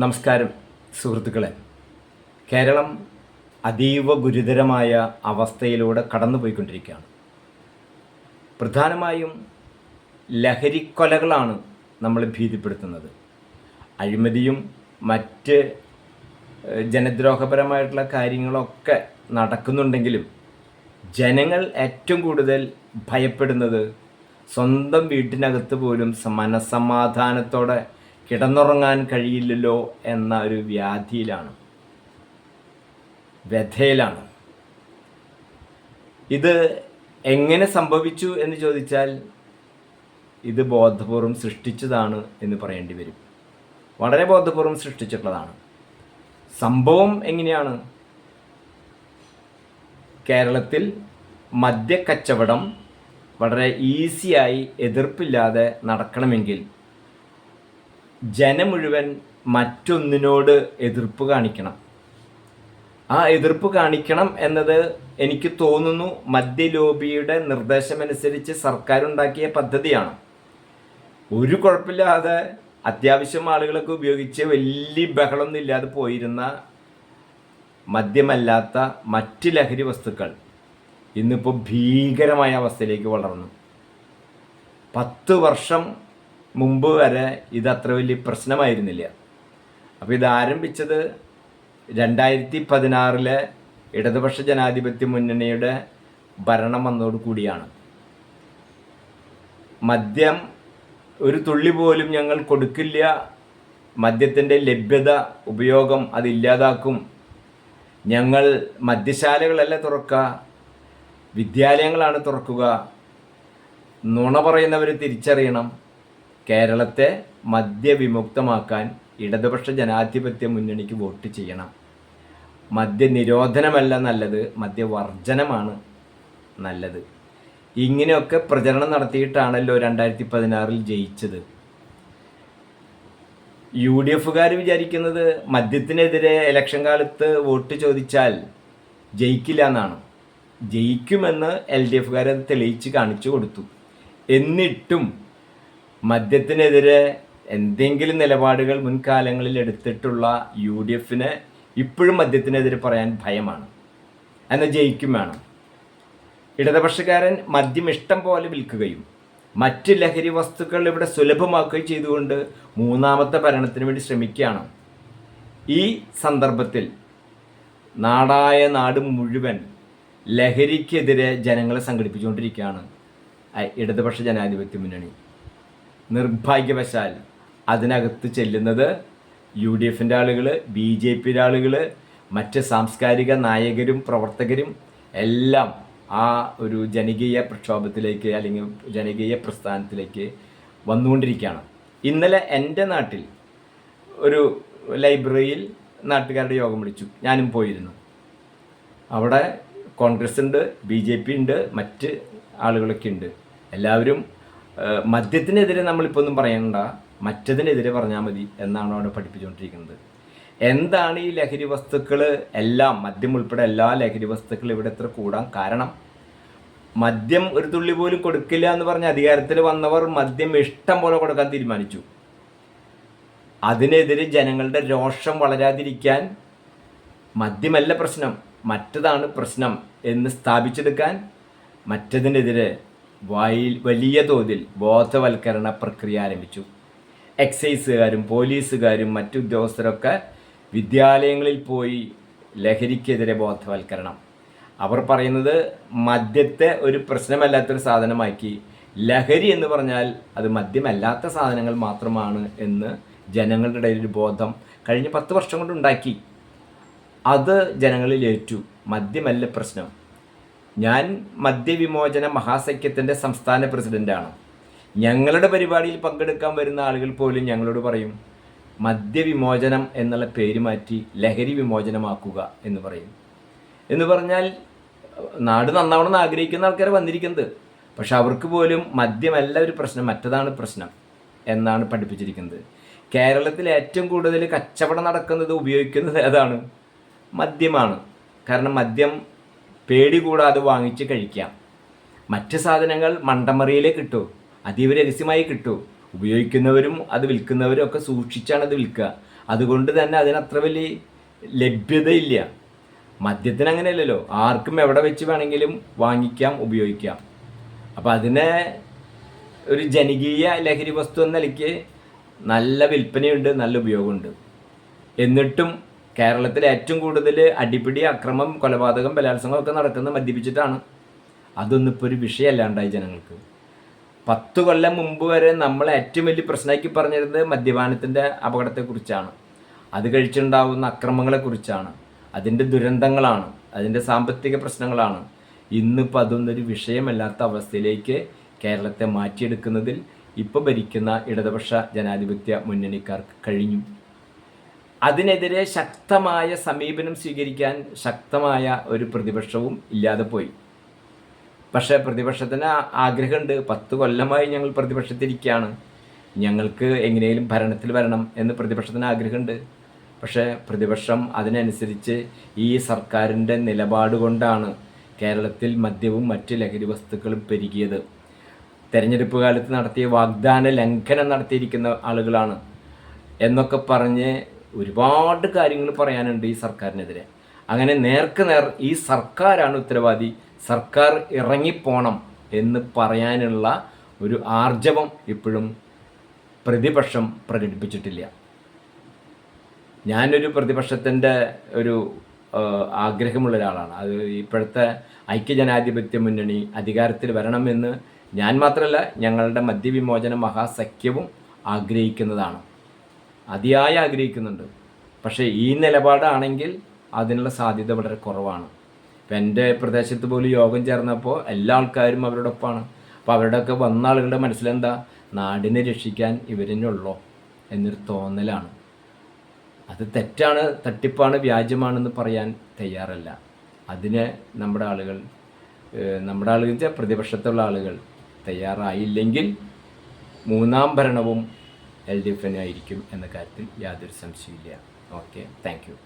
നമസ്കാരം സുഹൃത്തുക്കളെ. കേരളം അതീവ ഗുരുതരമായ അവസ്ഥയിലൂടെ കടന്നുപോയിക്കൊണ്ടിരിക്കുകയാണ്. പ്രധാനമായും ലഹരിക്കൊലകളാണ് നമ്മൾ ഭീതിപ്പെടുത്തുന്നത്. അഴിമതിയും മറ്റ് ജനദ്രോഹപരമായിട്ടുള്ള കാര്യങ്ങളൊക്കെ നടക്കുന്നുണ്ടെങ്കിലും ജനങ്ങൾ ഏറ്റവും കൂടുതൽ ഭയപ്പെടുന്നത് സ്വന്തം വീട്ടിനകത്ത് പോലും മനസമാധാനത്തോടെ കിടന്നുറങ്ങാൻ കഴിയില്ലല്ലോ എന്ന ഒരു വ്യാധിയിലാണ്. വ്യഥയിലാണ്. ഇത് എങ്ങനെ സംഭവിച്ചു എന്ന് ചോദിച്ചാൽ ഇത് ബോധപൂർവം സൃഷ്ടിച്ചതാണ് എന്ന് പറയേണ്ടി വരും. വളരെ ബോധപൂർവം സൃഷ്ടിച്ചിട്ടുള്ളതാണ്. സംഭവം എങ്ങനെയാണ്? കേരളത്തിൽ മദ്യക്കച്ചവടം വളരെ ഈസിയായി എതിർപ്പില്ലാതെ നടക്കണമെങ്കിൽ ജനം മുഴുവൻ മറ്റൊന്നിനോട് എതിർപ്പ് കാണിക്കണം. ആ എതിർപ്പ് കാണിക്കണം എന്നത് എനിക്ക് തോന്നുന്നു മദ്യലോബിയുടെ നിർദ്ദേശമനുസരിച്ച് സർക്കാർ ഉണ്ടാക്കിയ പദ്ധതിയാണ്. ഒരു കുഴപ്പമില്ലാതെ അത്യാവശ്യം ആളുകളൊക്കെ ഉപയോഗിച്ച് വലിയ ബഹളമൊന്നും ഇല്ലാതെ പോയിരുന്ന മദ്യമല്ലാത്ത മറ്റ് ലഹരി വസ്തുക്കൾ ഇന്നിപ്പോൾ ഭീകരമായ അവസ്ഥയിലേക്ക് വളർന്നു. പത്ത് വർഷം മുമ്പ് വരെ ഇത് അത്ര വലിയ പ്രശ്നമായിരുന്നില്ല. അപ്പോൾ ഇത് ആരംഭിച്ചത് രണ്ടായിരത്തി പതിനാറിലെ ഇടതുപക്ഷ ജനാധിപത്യ മുന്നണിയുടെ ഭരണം വന്നതോടു കൂടിയാണ്. മദ്യം ഒരു തുള്ളി പോലും ഞങ്ങൾ കൊടുക്കില്ല. മദ്യത്തിന്റെ ലഭ്യത ഉപയോഗം അതില്ലാതാക്കും ഞങ്ങൾ മദ്യശാലകളല്ല തുറക്കുക വിദ്യാലയങ്ങളാണ് തുറക്കുക. നുണ പറയുന്നവർ തിരിച്ചറിയണം. കേരളത്തെ മദ്യവിമുക്തമാക്കാൻ ഇടതുപക്ഷ ജനാധിപത്യ മുന്നണിക്ക് വോട്ട് ചെയ്യണം. മദ്യനിരോധനമല്ല നല്ലത് മദ്യവർജനമാണ് നല്ലത്. ഇങ്ങനെയൊക്കെ പ്രചരണം നടത്തിയിട്ടാണല്ലോ രണ്ടായിരത്തി പതിനാറിൽ ജയിച്ചത്. യു ഡി എഫുകാർ വിചാരിക്കുന്നത് മദ്യത്തിനെതിരെ ഇലക്ഷൻ കാലത്ത് വോട്ട് ചോദിച്ചാൽ ജയിക്കില്ല എന്നാണ്. ജയിക്കുമെന്ന് എൽ ഡി എഫുകാരത് തെളിയിച്ച് കാണിച്ചു കൊടുത്തു. എന്നിട്ടും മദ്യത്തിനെതിരെ എന്തെങ്കിലും നിലപാടുകൾ മുൻകാലങ്ങളിൽ എടുത്തിട്ടുള്ള യു ഡി എഫിന് ഇപ്പോഴും മദ്യത്തിനെതിരെ പറയാൻ ഭയമാണ്. എന്നാൽ ജയിക്കും വേണം. ഇടതുപക്ഷക്കാരൻ മദ്യം ഇഷ്ടം പോലെ വിൽക്കുകയും മറ്റ് ലഹരി വസ്തുക്കൾ ഇവിടെ സുലഭമാക്കുകയും ചെയ്തുകൊണ്ട് മൂന്നാമത്തെ ഭരണത്തിന് വേണ്ടി ശ്രമിക്കുകയാണ്. ഈ സന്ദർഭത്തിൽ നാടായ നാട് മുഴുവൻ ലഹരിക്കെതിരെ ജനങ്ങളെ സംഘടിപ്പിച്ചുകൊണ്ടിരിക്കുകയാണ്. ഇടതുപക്ഷ ജനാധിപത്യ മുന്നണി. നിർഭാഗ്യവശാൽ അതിനകത്ത് ചെല്ലുന്നത് യു ഡി എഫിന്റെ ആളുകൾ ബി ജെ പിയുടെ ആളുകൾ മറ്റ് സാംസ്കാരിക നായകരും പ്രവർത്തകരും എല്ലാം ആ ഒരു ജനകീയ പ്രക്ഷോഭത്തിലേക്ക് അല്ലെങ്കിൽ ജനകീയ പ്രസ്ഥാനത്തിലേക്ക് വന്നുകൊണ്ടിരിക്കുകയാണ്. ഇന്നലെ എന്റെ നാട്ടിൽ ഒരു ലൈബ്രറിയിൽ നാട്ടുകാരുടെ യോഗം വിളിച്ചു. ഞാനും പോയിരുന്നു. അവിടെ കോൺഗ്രസ് ഉണ്ട് ബി ജെ പി ഉണ്ട് മറ്റ് ആളുകളൊക്കെ ഉണ്ട്. എല്ലാവരും മദ്യത്തിനെതിരെ നമ്മളിപ്പോൾ ഒന്നും പറയണ്ട. മറ്റതിനെതിരെ പറഞ്ഞാൽ മതി എന്നാണ് അവിടെ പഠിപ്പിച്ചുകൊണ്ടിരിക്കുന്നത്. എന്താണ് ഈ ലഹരി വസ്തുക്കൾ എല്ലാം മദ്യം ഉൾപ്പെടെ എല്ലാ ലഹരി വസ്തുക്കളും ഇവിടെ എത്ര കൂടാൻ കാരണം? മദ്യം ഒരു തുള്ളി പോലും കൊടുക്കില്ല എന്ന് പറഞ്ഞ അധികാരത്തിൽ വന്നവർ മദ്യം ഇഷ്ടം പോലെ കൊടുക്കാൻ തീരുമാനിച്ചു. അതിനെതിരെ ജനങ്ങളുടെ രോഷം വളരാതിരിക്കാൻ മദ്യമല്ല പ്രശ്നം. മറ്റതാണ് പ്രശ്നം എന്ന് സ്ഥാപിച്ചെടുക്കാൻ മറ്റതിനെതിരെ വലിയ തോതിൽ ബോധവൽക്കരണ പ്രക്രിയ ആരംഭിച്ചു. എക്സൈസുകാരും പോലീസുകാരും മറ്റു ഉദ്യോഗസ്ഥരൊക്കെ വിദ്യാലയങ്ങളിൽ പോയി ലഹരിക്കെതിരെ ബോധവൽക്കരണം. അവർ പറയുന്നത് മദ്യത്തെ ഒരു പ്രശ്നമല്ലാത്തൊരു സാധനമാക്കി. ലഹരി എന്ന് പറഞ്ഞാൽ അത് മദ്യമല്ലാത്ത സാധനങ്ങൾ മാത്രമാണ് എന്ന് ജനങ്ങളുടെ ഇടയിൽ ഒരു ബോധം കഴിഞ്ഞ പത്ത് വർഷം കൊണ്ട് ഉണ്ടാക്കി. അത് ജനങ്ങളിൽ ഏറ്റു. മദ്യമല്ല പ്രശ്നം. ഞാൻ മദ്യവിമോചന മഹാസഖ്യത്തിന്റെ സംസ്ഥാന പ്രസിഡന്റാണ് ഞങ്ങളുടെ പരിപാടിയിൽ പങ്കെടുക്കാൻ വരുന്ന ആളുകൾ പോലും ഞങ്ങളോട് പറയും മദ്യവിമോചനം എന്നുള്ള പേര് മാറ്റി ലഹരി വിമോചനമാക്കുക എന്ന് പറയും. എന്ന് പറഞ്ഞാൽ നാട് നന്നാവണം എന്ന് ആഗ്രഹിക്കുന്ന ആൾക്കാർ വന്നിരിക്കുന്നത്. പക്ഷെ അവർക്ക് പോലും മദ്യമല്ല ഒരു പ്രശ്നം മറ്റതാണ് പ്രശ്നം എന്നാണ് പഠിപ്പിച്ചിരിക്കുന്നത്. കേരളത്തിൽ ഏറ്റവും കൂടുതൽ കച്ചവടം നടക്കുന്നത് ഉപയോഗിക്കുന്നത് ഏതാണ്? മദ്യമാണ്. കാരണം മദ്യം പേടി കൂടാതെ വാങ്ങിച്ച് കഴിക്കാം. മറ്റ് സാധനങ്ങൾ മണ്ടമറിയിലേ കിട്ടൂ. അതീവ രഹസ്യമായി കിട്ടൂ. ഉപയോഗിക്കുന്നവരും അത് വിൽക്കുന്നവരും ഒക്കെ സൂക്ഷിച്ചാണ് അത് വിൽക്കുക. അതുകൊണ്ട് തന്നെ അതിനത്ര വലിയ ലഭ്യതയില്ല മദ്യത്തിന് അങ്ങനെയല്ലല്ലോ. ആർക്കും എവിടെ വെച്ച് വേണമെങ്കിലും വാങ്ങിക്കാം ഉപയോഗിക്കാം. അപ്പം അതിനെ ഒരു ജനകീയ ലഹരി വസ്തു എന്ന നിലയ്ക്ക് നല്ല വിൽപ്പനയുണ്ട് നല്ല ഉപയോഗമുണ്ട്. എന്നിട്ടും കേരളത്തിൽ ഏറ്റവും കൂടുതൽ അടിപിടി അക്രമം കൊലപാതകം ബലാത്സംഗം ഒക്കെ നടക്കുന്നത് മദ്യപിച്ചിട്ടാണ്. അതൊന്നും ഇപ്പോൾ ഒരു വിഷയമല്ലാണ്ടായി ജനങ്ങൾക്ക്. പത്ത് കൊല്ലം മുമ്പ് വരെ നമ്മൾ ഏറ്റവും വലിയ പ്രശ്നമാക്കി പറഞ്ഞിരുന്നത് മദ്യപാനത്തിന്റെ അപകടത്തെക്കുറിച്ചാണ്. അത് കഴിച്ചുണ്ടാവുന്ന അക്രമങ്ങളെക്കുറിച്ചാണ്. അതിന്റെ ദുരന്തങ്ങളാണ്. അതിന്റെ സാമ്പത്തിക പ്രശ്നങ്ങളാണ്. ഇന്നിപ്പോൾ അതൊന്നൊരു വിഷയമല്ലാത്ത അവസ്ഥയിലേക്ക് കേരളത്തെ മാറ്റിയെടുക്കുന്നതിൽ ഇപ്പോൾ ഭരിക്കുന്ന ഇടതുപക്ഷ ജനാധിപത്യ മുന്നണിക്കാർക്ക് കഴിഞ്ഞു. അതിനെതിരെ ശക്തമായ സമീപനം സ്വീകരിക്കാൻ ശക്തമായ ഒരു പ്രതിപക്ഷവും ഇല്ലാതെ പോയി. പക്ഷേ പ്രതിപക്ഷത്തിന് ആഗ്രഹമുണ്ട്. പത്ത് കൊല്ലമായി ഞങ്ങൾ പ്രതിപക്ഷത്തിരിക്കുകയാണ്. ഞങ്ങൾക്ക് എങ്ങനെയും ഭരണത്തിൽ വരണം എന്ന് പ്രതിപക്ഷത്തിന് ആഗ്രഹമുണ്ട്. പക്ഷേ പ്രതിപക്ഷം അതിനനുസരിച്ച് ഈ സർക്കാരിന്റെ നിലപാട് കൊണ്ടാണ് കേരളത്തിൽ മദ്യവും മറ്റ് ലഹരി വസ്തുക്കളും പെരുകിയത്. തെരഞ്ഞെടുപ്പ് കാലത്ത് നടത്തിയ വാഗ്ദാന ലംഘനം നടത്തിയിരിക്കുന്ന ആളുകളാണ് എന്നൊക്കെ പറഞ്ഞ് ഒരുപാട് കാര്യങ്ങൾ പറയാനുണ്ട് ഈ സർക്കാരിനെതിരെ. അങ്ങനെ നേർക്ക് നേർ ഈ സർക്കാരാണ് ഉത്തരവാദി. സർക്കാർ ഇറങ്ങിപ്പോണം എന്ന് പറയാനുള്ള ഒരു ആർജവം ഇപ്പോഴും പ്രതിപക്ഷം പ്രകടിപ്പിച്ചിട്ടില്ല. ഞാനൊരു പ്രതിപക്ഷത്തിന്റെ ഒരു ആഗ്രഹമുള്ള ഒരാളാണ്. അത് ഇപ്പോഴത്തെ ഐക്യജനാധിപത്യ മുന്നണി അധികാരത്തിൽ വരണമെന്ന് ഞാൻ മാത്രമല്ല ഞങ്ങളുടെ മദ്യവിമോചന മഹാസഖ്യവും ആഗ്രഹിക്കുന്നതാണ്. അതിയായി ആഗ്രഹിക്കുന്നുണ്ട്. പക്ഷേ ഈ നിലപാടാണെങ്കിൽ അതിനുള്ള സാധ്യത വളരെ കുറവാണ്. ഇപ്പം എന്റെ പ്രദേശത്ത് പോലും യോഗം ചേർന്നപ്പോൾ എല്ലാ ആൾക്കാരും അവരോടൊപ്പമാണ് അപ്പോൾ അവരുടെയൊക്കെ വന്ന ആളുകളുടെ മനസ്സിലെന്താ? നാടിനെ രക്ഷിക്കാൻ ഇവരെന്നുള്ളോ എന്നൊരു തോന്നലാണ്. അത് തെറ്റാണ് തട്ടിപ്പാണ് വ്യാജമാണെന്ന് പറയാൻ തയ്യാറല്ല. അതിന് നമ്മുടെ ആളുകൾ നമ്മുടെ ആളുകൾ പ്രതിപക്ഷത്തുള്ള ആളുകൾ തയ്യാറായില്ലെങ്കിൽ മൂന്നാം ഭരണവും എൽ ഡി ആയിരിക്കും എന്ന കാര്യത്തിൽ യാതൊരു സംശയമില്ല ഓക്കെ താങ്ക് യു